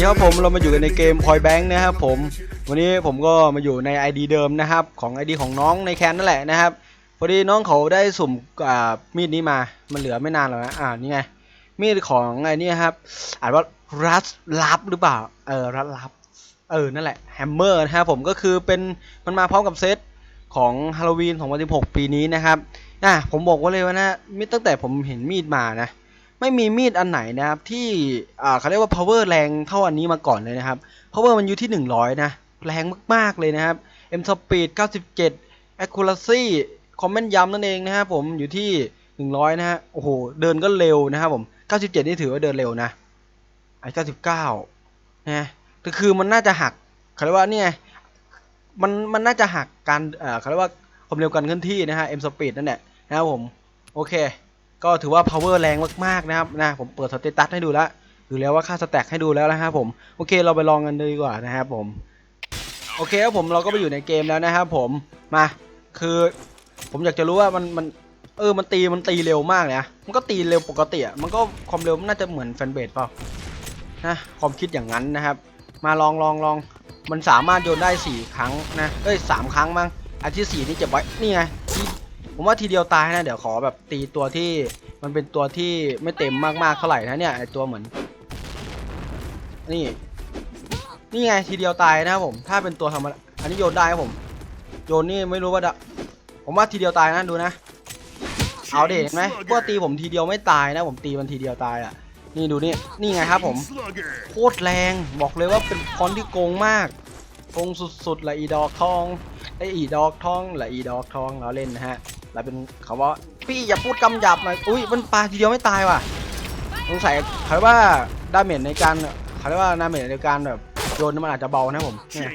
ดีครับผมเรามาอยู่กันในเกม Point Bank นะครับผม วันนี้ผมก็มาอยู่ใน ID เดิมนะครับ ของ ID ของน้องในแคนนั่นแหละนะครับพอดีน้องเขาได้สุ่มอ่ามีดนี้มา มันเหลือไม่นานแล้วนะอ่านี่ไงมีดของไอ้นี่ครับอ่านว่ารัสลับหรือเปล่าเออรัสลับเออนั่นแหละแฮมเมอร์นะครับผมก็คือเป็นมันมาพร้อมกับเซตของฮาโลวีน2016ปีนี้นะครับอะผมบอกว่าเลยว่านะมีตั้งแต่ผมเห็นมีดมานะ ไม่มีมีดอันไหนนะครับที่อ่าเขาเรียกว่า power แรงเท่าอันนี้มาก่อนเลยนะครับ power มันอยู่ที่ 100 นะ แรงมากๆเลยนะครับ m speed 97 accuracy คอมเมนต์ย้ำนั่นเองนะครับผมอยู่ที่ 100 นะฮะโอ้โห เดินก็เร็วนะครับผม 97 นี่ถือว่าเดินเร็วนะไอ้99 นะก็คือมันน่าจะหักเขาเรียกว่าเนี่ไงมันมันน่าจะหักการเอ่อเขาเรียกว่าความเร็วการเคลื่อนที่นะฮะ m speed นั่นแหละนะครับผม โอเค ก็ถือว่า power แรงมากๆนะครับนะผมเปิดสเตตัสให้ดูแล้วดูแล้วว่าค่าสแต็กให้ดูแล้วนะครับผมโอเคเราไปลองกันเลยดีกว่านะครับผมโอเคครับผมเราก็ไปอยู่ในเกมแล้วนะครับผมมาคือ ผมอยากจะรู้ว่ามันมันเออมันตีมันตีเร็วมากเลยนะมันก็ตีเร็วปกติอะมันก็ความเร็วมันน่าจะเหมือนแฟนเบสเปล่านะความคิดอย่างนั้นนะครับ มาลองลองลองมันสามารถโยนได้สี่ครั้งนะเอ้ยสามครั้งมั้งอันที่สี่นี่เก็บไว้นี่ไง ผมว่าทีเดียวตายนะ เดี๋ยวขอแบบตีตัวที่มันเป็นตัวที่ไม่เต็มมากๆเท่าไหร่นะเนี่ยไอตัวเหมือน นี่ นี่ไงทีเดียวตายนะครับผม ถ้าเป็นตัวธรรมดาอันนี้โยนได้ครับผม โยนนี่ไม่รู้ว่าผมว่าทีเดียวตายนะดูนะ เอาเด็เห็นไหมพวกตีผมทีเดียวไม่ตายนะ ผมตีมันทีเดียวตายอะ นี่ดูนี่ นี่ไงครับผม โคตรแรง บอกเลยว่าเป็นคอนที่โกงมากโกงสุดๆละอีดอกทองไออีดอกทองละอีดอกทองเราเล่นนะฮะ เราเป็นเขาว่า พี่อย่าพูดกำหยับหน่อยอุ้ยมันปลาทีเดียวไม่ตายว่ะสงสัยเขาเรียกว่าดาเมจในการเขาเรียกว่าดาเมจในการแบบโยนมันอาจจะเบานะผมเนี่ย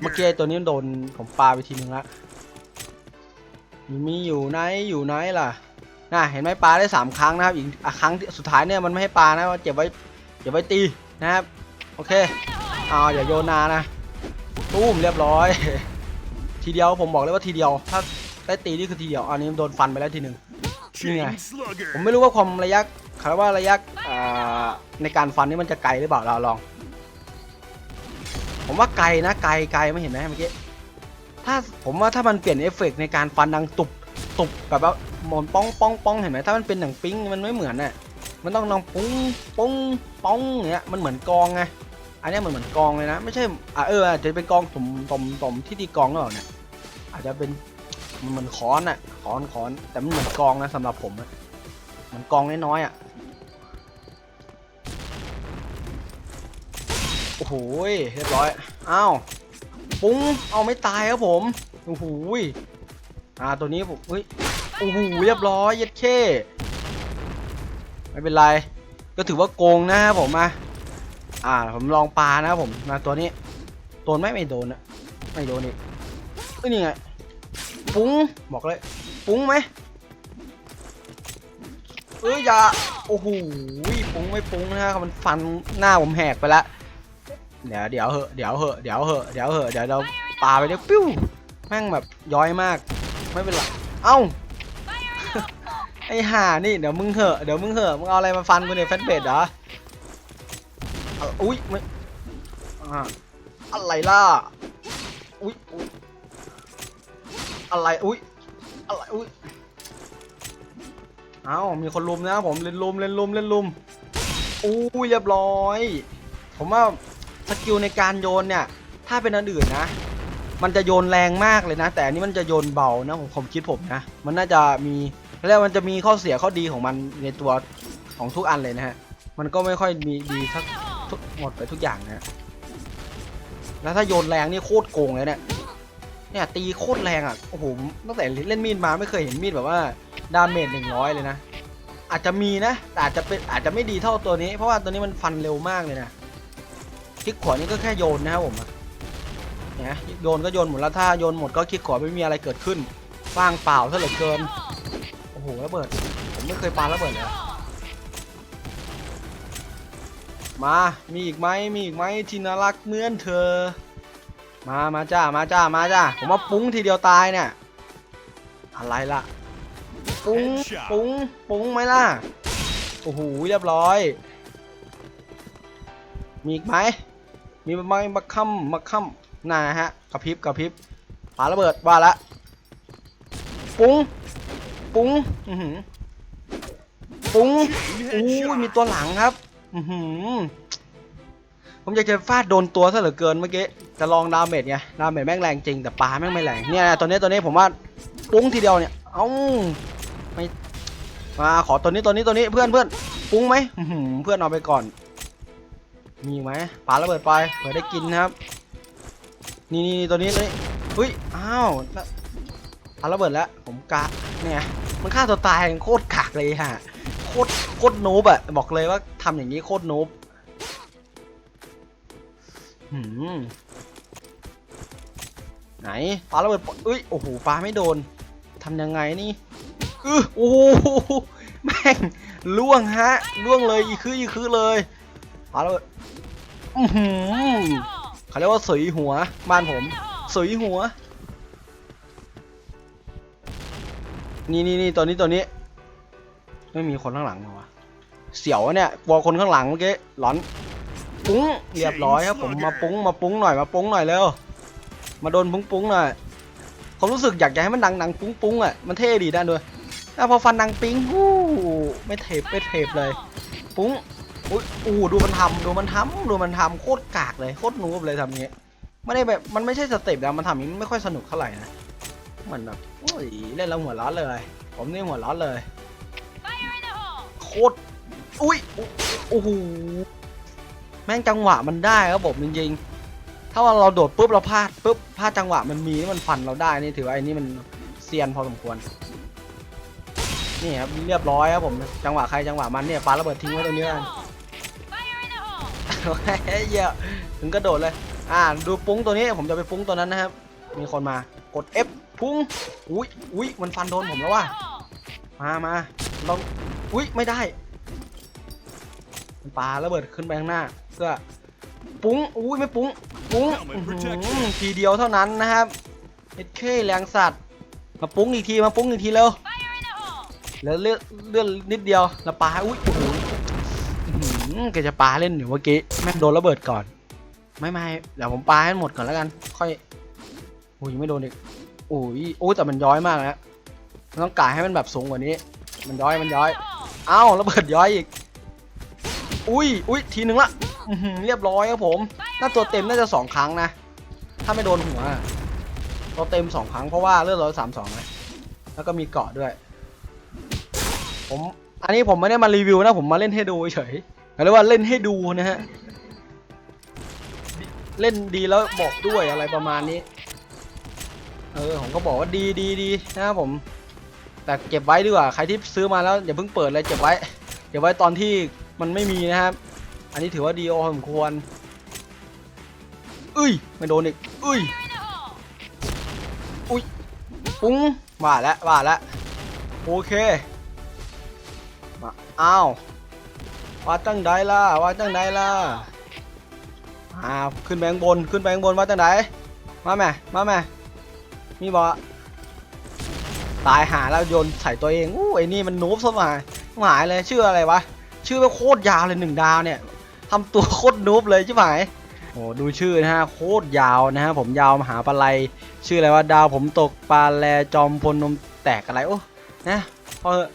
เมื่อกี้ตัวนี้โดนผมปลาไปทีนึงละมีอยู่ไหนอยู่ไหนล่ะน่ะเห็นไหมปลาได้สามครั้งนะครับอีกอะครั้งสุดท้ายเนี่ยมันไม่ให้ปลานะเก็บไว้เดี๋ยวไปตีนะครับโอเคเอาอย่าโยนนานนะตุ้มเรียบร้อย ทีเดียวผมบอกเลยว่าทีเดียวถ้า ได้ตีนี่คือทีเดียวอันนี้โดนฟันไปแล้วทีหนึ่งนี่ไงผมไม่รู้ว่าความระยะคำว่าระยะอ่าในการฟันนี่มันจะไกลหรือเปล่าเราลอง ผมว่าไกลนะไกลไกลไม่เห็นไหมเมื่อกี้ถ้าผมว่าถ้ามันเปลี่ยนเอฟเฟกต์ในการฟันดังตุบตุบแบบว่าหมอนป้องป้องป้องเห็นไหมถ้ามันเป็นหนังปิ้งมันไม่เหมือนน่ะมันต้องนองปุ้งปุ้งป้องอย่างเงี้ยมันเหมือนกองไงอันเนี้ยมันเหมือนกองเลยนะ ไม่ใช่อะเอออาจจะเป็นกองถมถมถมที่ตีกองหรือเปล่าเนี่ยอาจจะเป็น มันเหมือนค้อนอะค้อนค้อน แต่มันเหมือนกองนะสำหรับผมอะมือนกองน้อยๆอะโอ้โหเรียบร้อย อ้าว ปุ้ง เอาไม่ตายครับผม โอ้โหอ่า ตัวนี้ผมเฮ้ย โอ้โห เรียบร้อยเย็ดเข้ไม่เป็นไร ก็ถือว่าโกงนะครับผมมาอ่า ผมลองปลานะครับผมมาตัวนี้ โดนไหมไม่โดนนะไม่โดนนี่เอ้ยนี่ไง ปุ้งบอกเลย ปุ้งไหมเอ้ยอย่าโอ้โหปุ้งไม่ปุ้งนะครับมันฟันหน้าผมแหกไปแล้วเดี๋ยวเดี๋ยวเหอะเดี๋ยวเหอะเดี๋ยวเหอะเดี๋ยวเหอะเดี๋ยวเราปาไปเดี๋ยวปิ้วแม่งแบบย้อยมาก ไม่เป็นไรเอ้าไอ้ห่านี่เดี๋ยวมึงเหอะเดี๋ยวมึงเหอะมึงเอาอะไรมาฟันกูเนี่ยแฟนเบดเหรอเอาอุ้ยไม่อ่าอะไรล่ะอุ้ย อะไรอุ้ยอะไรอุ้ยเอ้ามีคนลุมนะผมเล่นลุมเล่นลุมเล่นลุมอุ้ยเรียบร้อย ผมว่าสกิลในการโยนเนี่ย ถ้าเป็นอันอื่นนะ มันจะโยนแรงมากเลยนะ แต่อันนี้มันจะโยนเบานะผมผมคิดผมนะ มันน่าจะมีแล้วมันจะมีข้อเสียข้อดีของมันในตัวของทุกอันเลยนะฮะ มันก็ไม่ค่อยมีดีทักทุกหมดไปทุกอย่างนะฮะแล้วถ้าโยนแรงนี่โคตรโกงเลยเนี่ย เนี่ยตีโคตรแรงอะ โอ้โห ตั้งแต่เล่นมีดมาไม่เคยเห็นมีดแบบว่าดาเมจหนึ่งร้อยเลยนะ อาจจะมีนะ แต่อาจจะเป็นอาจจะไม่ดีเท่าตัวนี้ เพราะว่าตัวนี้มันฟันเร็วมากเลยนะคลิกขวานี่ก็แค่โยนนะครับผมอะเนี่ยโยนก็โยนหมดแล้วถ้าโยนหมดก็คลิกขวาไม่มีอะไรเกิดขึ้นว่างเปล่าซะเหลือเกิน โอ้โหระเบิด ผมไม่เคยปาระเบิดเลย มา มีอีกไหมมีอีกไหมที่น่ารักเหมือนเธอ มามาจ้า มาจ้า มาจ้า ผมว่าปุ้งทีเดียวตายเนี่ย อะไรล่ะ ปุ้ง ปุ้ง ปุ้งไหมล่ะ โอ้โห เรียบร้อย มีอีกไหม มีไหมมาค่ำมาค่ำน่าฮะ กระพริบ กระพริบปาระเบิดว่าละ ปุ้ง ปุ้ง อือหือ ปุ้งอู้ยมีตัวหลังครับ อือหือ ผมอยากจะฟาดโดนตัวซะเหลือเกินเมื่อกี้ จะลองดาเมจไงดาเมจแม่งแรงจริงแต่ปลาแม่งไม่แรงเนี่ยตัวนี้ตัวนี้ผมว่าปุ้งทีเดียวเนี่ยเอ้าไม่มาขอตัวนี้ตัวนี้ตัวนี้เพื่อนเพื่อนปุ้งไหมเพื่อนเอาไปก่อน มีไหมปาระเบิดไปเผื่อได้กินนะครับ นี่นี่ตัวนี้ตัวนี้อุ้ยอ้าวแล้วปาระเบิดแล้วผมกะเนี่ยมันฆ่าตัวตายโคตรกากเลยฮะโคตรโคตรนูบอะบอกเลยว่าทำอย่างนี้โคตรนูบหืม ไหนปาระเบิดปอุ้ย โอ้โหปาไม่โดน ทำยังไงนี่อือโอ้โห แม่งล่วงฮะ ล่วงเลยอีคืออีคือเลยปาระเบิดอือหือเขาเรียกว่าสวยหัว บ้านผม สวยหัว นี่นี่นี่ตัวนี้ตัวนี้ ไม่มีคนข้างหลังเหรอวะ เสียวเนี่ยกลัวคนข้างหลังเมื่อกี้หลอน ปุ้ง เรียบร้อยครับผม มาปุ้ง มาปุ้งหน่อย มาปุ้งหน่อยเร็ว มาโดนปุ้งปุ้งหน่อยผมรู้สึกอยากจะให้มันดังดังปุ้งปุ้งอะมันเท่ดีด้านด้วยแต่พอฟันดังปิ้งฮู้ไม่เทปไม่เทปเลย ปุ้งอุ้ยอู้ดูมันทำดูมันทำดูมันทำโคตรกากเลยโคตรนูบเลยทำอย่างเงี้ยไม่ได้แบบมันไม่ใช่สเต็ปแล้วมันทำอย่างนี้ไม่ค่อยสนุกเท่าไหร่นะเหมือนแบบโอ้ยเล่นแล้วหัวร้อนเลย ผมนี่หัวร้อนเลยโคตรอุ้ยโอ้โหแม่งจังหวะมันได้ครับผมจริงๆ ถ้าว่าเราโดดปุ๊บเราพลาดปุ๊บพลาดจังหวะมันมีนี่มันฟันเราได้นี่ถือว่าไอ้นี่มันเซียนพอสมควรนี่ครับเรียบร้อยครับผมจังหวะใครจังหวะมันเนี่ยปาระเบิดทิ้งไว้ตรงนี้กันเฮ้ยเหี้ยถึงกระโดดเลยอ่าดูปุ้งตัวนี้ผมจะไปปุ้งตัวนั้นนะครับ มีคนมากด F ปุ้งอุ้ยอุ้ยมันฟันโดนผมแล้วว่ะมามาลองอุ้ยไม่ได้มันปาระเบิดขึ้นไปข้างหน้าเพื่อปุ้งอุ้ยไม่ปุ้ง ปุ้งทีเดียวเท่านั้นนะครับเอ็ดเคแรงสัตว์มาปุ้งอีกทีมาปุ้งอีกทีเร็วแล้วเลือดเลือดนิดเดียวแล้วปาอุ้ยโอ้โหแกจะปาเล่นอยู่เมื่อกี้แม่งโดนระเบิดก่อน ไม่ไม่เดี๋ยวผมปาให้หมดก่อนแล้วกัน ค่อยอุ้ยไม่โดนอีกโอ้ยโอ้ยแต่มันย้อยมากนะมันต้องกะให้มันแบบสูงกว่านี้ มันย้อยมันย้อย เอ้าระเบิดย้อยอีก อุ้ยอุ้ยทีหนึ่งละ เรียบร้อยครับผมน่าตัวเต็มน่าจะสองครั้งนะ ถ้าไม่โดนหัวตัวเต็มสองครั้งเพราะว่าเลือดร้อยสามสองนะแล้วก็มีเกาะด้วย ผมอันนี้ผมไม่ได้มารีวิวนะ ผมมาเล่นให้ดูเฉยเรียกว่าเล่นให้ดูนะฮะ เล่นดีแล้วบอกด้วยอะไรประมาณนี้ เออผมก็บอกว่าดีดีดีนะครับผม แต่เก็บไว้ดีกว่า ใครที่ซื้อมาแล้วอย่าเพิ่งเปิดเลยเก็บไว้ เก็บไว้ตอนที่มันไม่มีนะครับ อันนี้ถือว่าดีพอสมควรอุ้ยไม่โดนอีกอุ้ยอุ้ยปุ้งว่าแล้วว่าแล้วโอเคมาอ้าวว่าจังไดล่ะว่าจังไดล่ะอ่าขึ้นแบงบนขึ้นแบงบนว่าจังไดมาแม่มาแม่มีบอตายหาแล้วโยนใส่ตัวเองอู้ไอ้นี่มันนูบซะมาหายเลยชื่ออะไรวะชื่อว่าโคตรยาวเลยหนึ่งดาวเนี่ย ทำตัวโคตรนูบเลยใช่ไหมโอ้ดูชื่อนะฮะโคตรยาวนะฮะผมยาวมหาปลาไลชื่ออะไรว่าดาวผมตกปลาแลจอมพลนมแตกอะไรโอ้นะพอเถอะ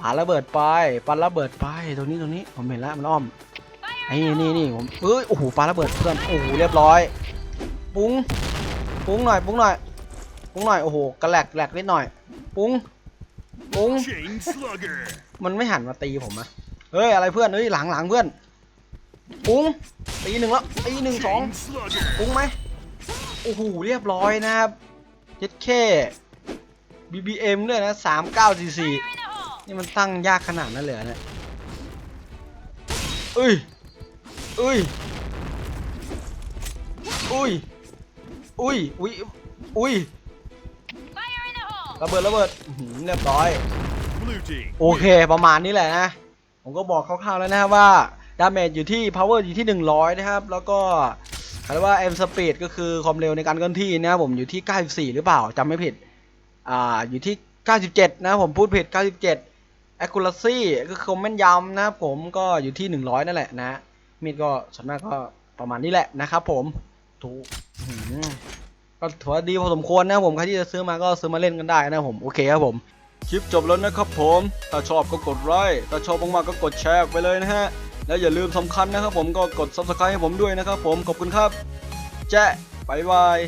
ปาระเบิดไปปาระเบิดไปตรงนี้ตรงนี้ผมเห็นแล้วมันอ้อมไอ้นี่นี่ผมเอ้ยโอ้โหปาระเบิดเพื่อนโอ้โหเรียบร้อย ปุ้ง ปุ้งหน่อย ปุ้งหน่อย ปุ้งหน่อยโอ้โหกระแหลกแหลกนิดหน่อย ปุ้ง ง มันไม่หันมาตีผมอะเฮ้ยอะไรเพื่อนเฮ้ยหลังหลังเพื่อนปุ้งตีหนึ่งแล้วตีหนึ่งสองปุ้งไหมโอ้โหเรียบร้อยนะครับเจ็ดเค BBM ด้วยนะสามเก้าสี่สี่นี่มันตั้งยากขนาดนั้นเลยเหรอเนี่ยอุ้ยอุ้ยอุ้ยอุ้ยอุ้ยอุ้ย ระเบิดระเบิดอื้อหือเรียบร้อย Blue team. โอเค ประมาณนี้แหละนะ ผมก็บอกคร่าวๆแล้วนะครับว่า ดาเมจอยู่ที่ power อยู่ที่ 100 นะครับ แล้วก็เขาเรียกว่า m speed ก็คือความเร็วในการเคลื่อนที่นะครับผมอยู่ที่ 94 หรือเปล่าจำไม่ผิด อ่า อยู่ที่ 97 นะครับผมพูดผิด 97 accuracy ก็คือความแม่นยำนะครับผมก็อยู่ที่ 100 นั่นแหละนะ มีดก็ส่วนมากก็ประมาณนี้แหละนะครับผมถูกหืม ก็ถือว่าดีพอสมควรนะครับผมใครที่จะซื้อมาก็ซื้อมาเล่นกันได้นะครับผมโอเคครับผมคลิปจบแล้วนะครับผม ถ้าชอบก็กดไลค์ถ้าชอบมากๆก็กดแชร์ไปเลยนะฮะ แล้วอย่าลืมสำคัญนะครับผมก็กด subscribe ให้ผมด้วยนะครับผม ขอบคุณครับ แจ๊ะบายบาย